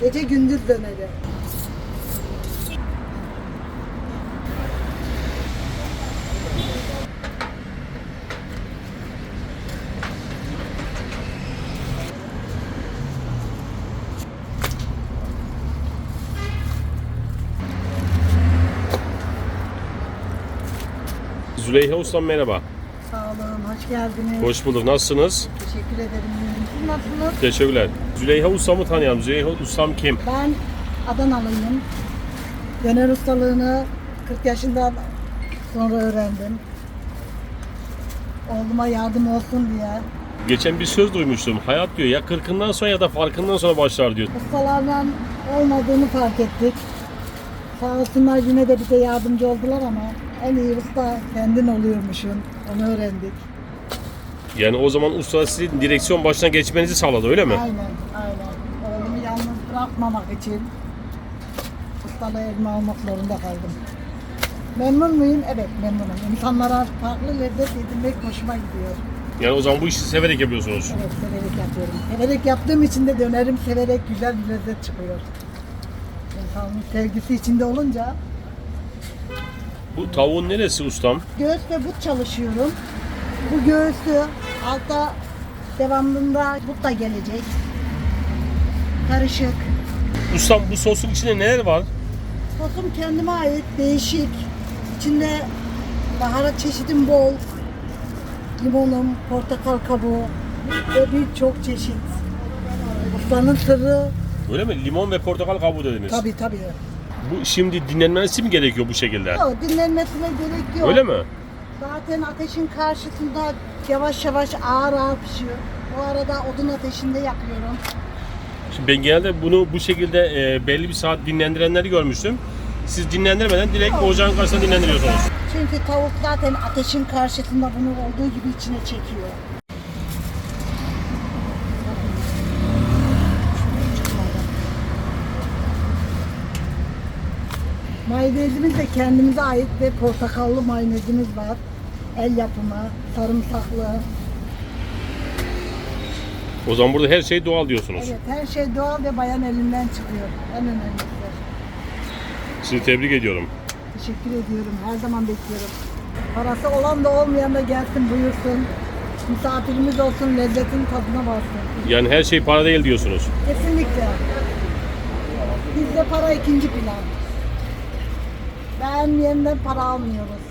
Gece gündüz döneri. Züleyha Ustam merhaba. Sağ olun, hoş geldiniz. Hoş bulduk. Nasılsınız? Teşekkür ederim. Siz nasılsınız? Teşekkürler. Züleyha Ustam'ı tanıyalım. Züleyha Ustam kim? Ben Adanalıyım. Döner ustalığını 40 yaşından sonra öğrendim. Oğluma yardım olsun diye. Geçen bir söz duymuştum. Hayat diyor ya kırkından sonra ya da farkından sonra başlar diyor. Ustalarla olmadığını fark ettik. Sağ olsunlar yine de bize yardımcı oldular ama en iyi usta kendin oluyormuşsun. Onu öğrendik. Yani o zaman usta sizin direksiyon başına geçmenizi sağladı öyle mi? Aynen. Bırakmamak için ustalığı elime almak zorunda kaldım. Memnun muyum? Evet memnunum. İnsanlara farklı lezzet yedirmek hoşuma gidiyor. Yani o zaman bu işi severek yapıyorsunuz. Evet severek yapıyorum. Severek yaptığım için de dönerim severek güzel bir lezzet çıkıyor. İnsanın sevgisi içinde olunca Bu tavuğun neresi ustam? göğüs ve but çalışıyorum. Bu göğüsü altta devamında but da gelecek. Karışık. Ustam bu sosun içinde neler var? Sosum kendime ait, değişik. İçinde baharat çeşidim bol. Limonum, portakal kabuğu ve birçok çeşit. Ustanın sırrı Öyle mi? Limon ve portakal kabuğu dediniz. tabii tabii. Bu şimdi dinlenmesi mi gerekiyor bu şekilde? Yok, dinlenmesine gerek yok. Öyle mi? Zaten ateşin karşısında yavaş yavaş ağır ağır pişiyor. Bu arada odun ateşinde yapıyorum. Şimdi ben genelde bunu bu şekilde e, belli bir saat dinlendirenleri görmüştüm. Siz dinlendirmeden direkt ocağın karşısında dinlendiriyorsunuz. Çünkü tavuk zaten ateşin karşısında bunu olduğu gibi içine çekiyor. Mayonezimiz de kendimize ait ve portakallı mayonezimiz var. El yapımı, sarımsaklı. O zaman burada her şey doğal diyorsunuz. Evet, her şey doğal ve bayan elinden çıkıyor. En önemlisi. Sizi tebrik ediyorum. Teşekkür ediyorum. Her zaman bekliyorum. Parası olan da olmayan da gelsin buyursun. Misafirimiz olsun, lezzetin tadına varsın. Yani her şey para değil diyorsunuz. Kesinlikle. Bizde para ikinci plan. Beğenmeyenden para almıyoruz.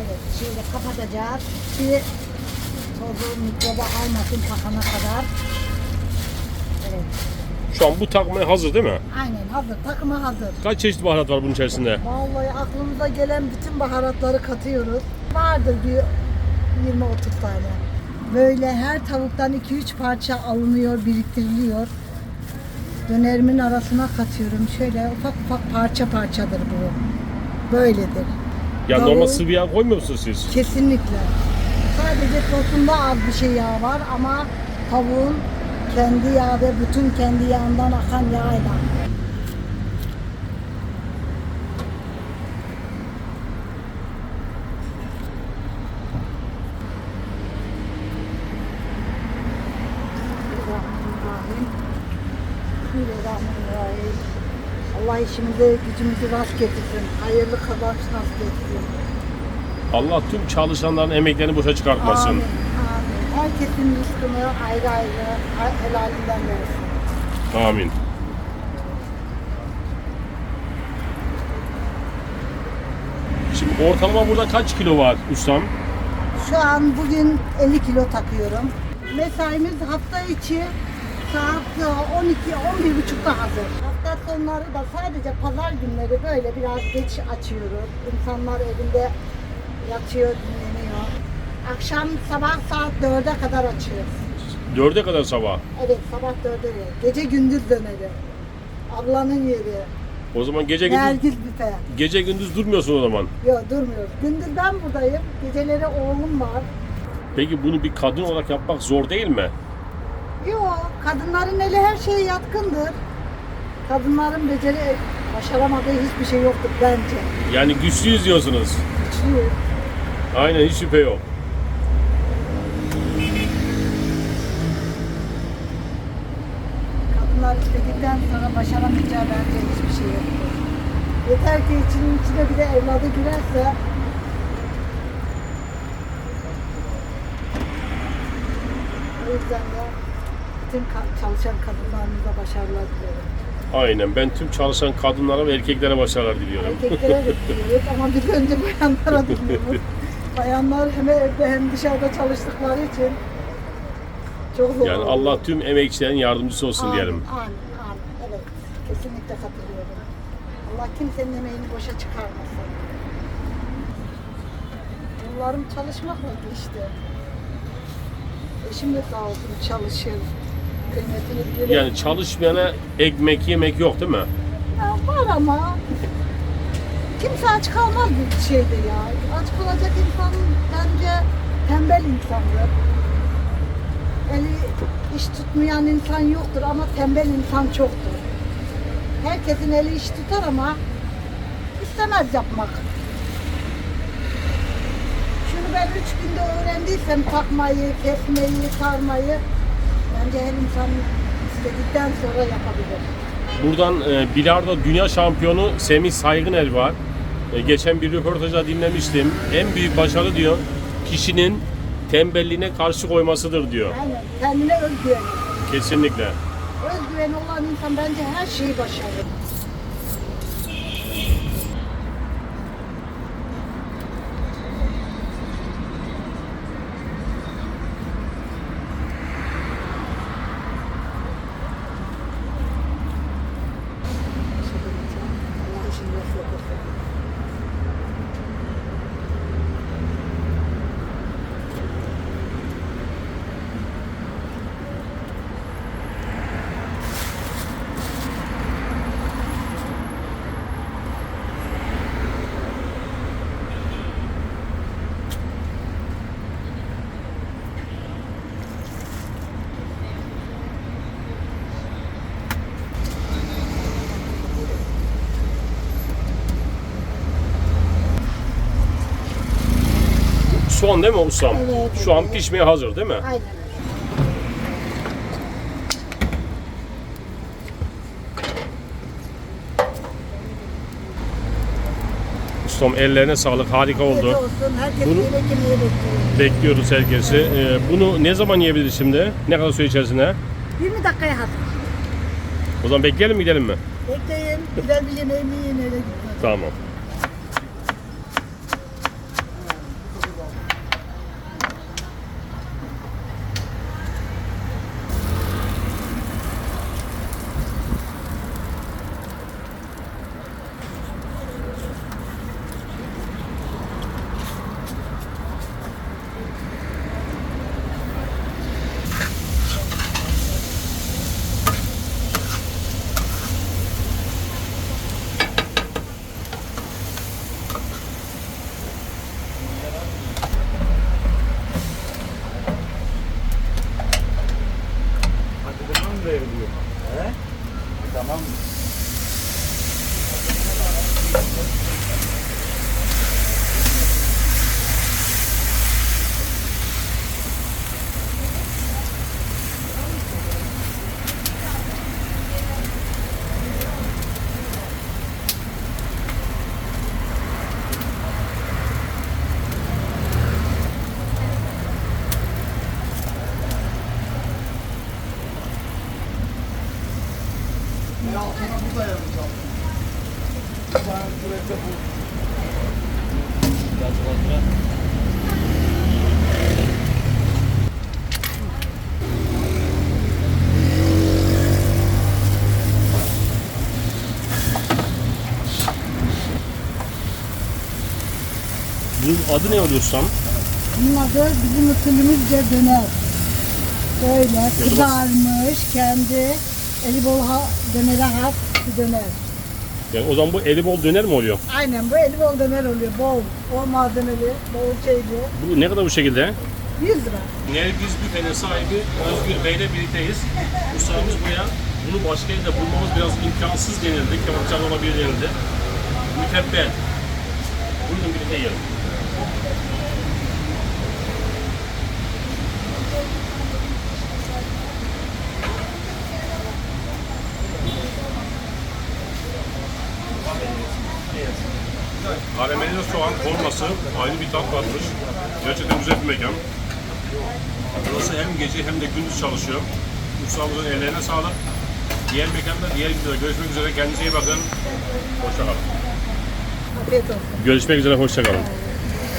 Evet, şöyle kapatacağız. Bir tozu mikroba almasın takana kadar. Evet, Şu an bu takmaya hazır değil mi? aynen hazır. Takıma hazır. Kaç çeşit baharat var bunun içerisinde? Vallahi aklımıza gelen bütün baharatları katıyoruz. Vardır bir 20-30 tane. Böyle her tavuktan 2-3 parça alınıyor, biriktiriliyor. Dönerimin arasına katıyorum. Şöyle ufak ufak parça parçadır bu. Böyledir. Ya Tavuğu- normal sıvı yağ koymuyor musunuz siz? Kesinlikle. Sadece sosunda az bir şey yağ var ama tavuğun kendi yağı ve bütün kendi yağından akan yağıyla. Bismillahirrahmanirrahim. Bismillahirrahmanirrahim. Allah işimizi, gücümüzü rast getirsin. Hayırlı kazanç nasip etsin. Allah tüm çalışanların emeklerini boşa çıkartmasın. Amin. Amin. Herkesin rızkını ayrı ayrı helalinden versin. Amin. Şimdi ortalama burada kaç kilo var ustam? Şu an bugün 50 kilo takıyorum. Mesaimiz hafta içi saat 12-11.30'da hazır. Hafta sonları da sadece pazar günleri böyle biraz geç açıyoruz. İnsanlar evinde yatıyor, dinleniyor. Akşam sabah saat 4'e kadar açıyoruz. Dörde kadar sabah. Evet sabah 4'e. Gece gündüz döneri. Ablanın yeri. O zaman gece gündüz Nergis büfe. gece gündüz durmuyorsun o zaman. Yok durmuyoruz. Gündüz ben buradayım. Geceleri oğlum var. Peki bunu bir kadın olarak yapmak zor değil mi? Yok kadınların eli her şeye yatkındır. Kadınların beceri başaramadığı hiçbir şey yoktur bence. Yani güçlüyüz diyorsunuz. Güçlü. Aynen hiç şüphe yok. Kadınlar istedikten sonra başaramayacağı bence hiçbir şey yoktur. Yeter ki içinin içine bir de evladı girerse o yüzden de bütün çalışan kadınlarımıza başarılar diliyorum. Aynen. Ben tüm çalışan kadınlara ve erkeklere başarılar diliyorum. Erkeklere de diliyoruz ama biz önce bayanlara diliyoruz. Bayanlar hem evde hem dışarıda çalıştıkları için çok zor Yani oluyor. Allah tüm emekçilerin yardımcısı olsun Amin, diyelim. Amin, amin. Evet, kesinlikle katılıyorum. Allah kimsenin emeğini boşa çıkarmasın. Yıllarım çalışmakla geçti. Eşim de sağ olsun çalışır. Yani çalışmayana ekmek yemek yok değil mi? Ya var ama kimse aç kalmaz bir şeyde ya. Aç kalacak insan bence tembel insandır. Eli iş tutmayan insan yoktur ama tembel insan çoktur. Herkesin eli iş tutar ama istemez yapmak. Şunu ben üç günde öğrendiysem takmayı, kesmeyi, sarmayı bence her insan istedikten sonra yapabilir. Buradan e, bilardo dünya şampiyonu Semih Saygıner var. E, geçen bir röportajda dinlemiştim. En büyük başarı diyor kişinin tembelliğine karşı koymasıdır diyor. Aynen. Kendine özgüveni. Kesinlikle. Özgüveni olan insan bence her şeyi başarır. Allah işini rast getirsin. Son değil mi ustam? Evet, Şu an pişmeye hazır değil mi? Aynen. Ustam ellerine sağlık. Harika oldu. olsun. Herkes Bunu-. Bekliyoruz herkesi. E, bunu ne zaman yiyebiliriz şimdi? Ne kadar süre içerisinde? 20 dakikaya hazır. O zaman bekleyelim mi gidelim mi? Bekleyin. Güzel bir yemeğimi yiyin. Tamam Bunun adı ne oluyor ustam? Bunun adı bizim usulümüzce döner. Böyle kızarmış, kendi eli bol ha, dönere has bir döner. Yani o zaman bu eli bol döner mi oluyor? Aynen bu eli bol döner oluyor. Bol, bol malzemeli, bol şeyli. Bu ne kadar bu şekilde? 100 lira. Nergiz Büfe'nin sahibi Özgür Bey ile birlikteyiz. Ustamız buraya Bunu başka yerde bulmamız biraz imkansız denildi. Kebapçılar olabilir denildi. Mütebbel. Buyurun birlikte yiyelim. Karamelize soğan korması aynı bir tat varmış. Gerçekten güzel bir mekan. Burası hem gece hem de gündüz çalışıyor. Ustamızın ellerine sağlık. Diğer mekanda, diğer videoda görüşmek üzere. Kendinize iyi bakın. Hoşçakalın. Afiyet olsun. Görüşmek üzere, hoşçakalın.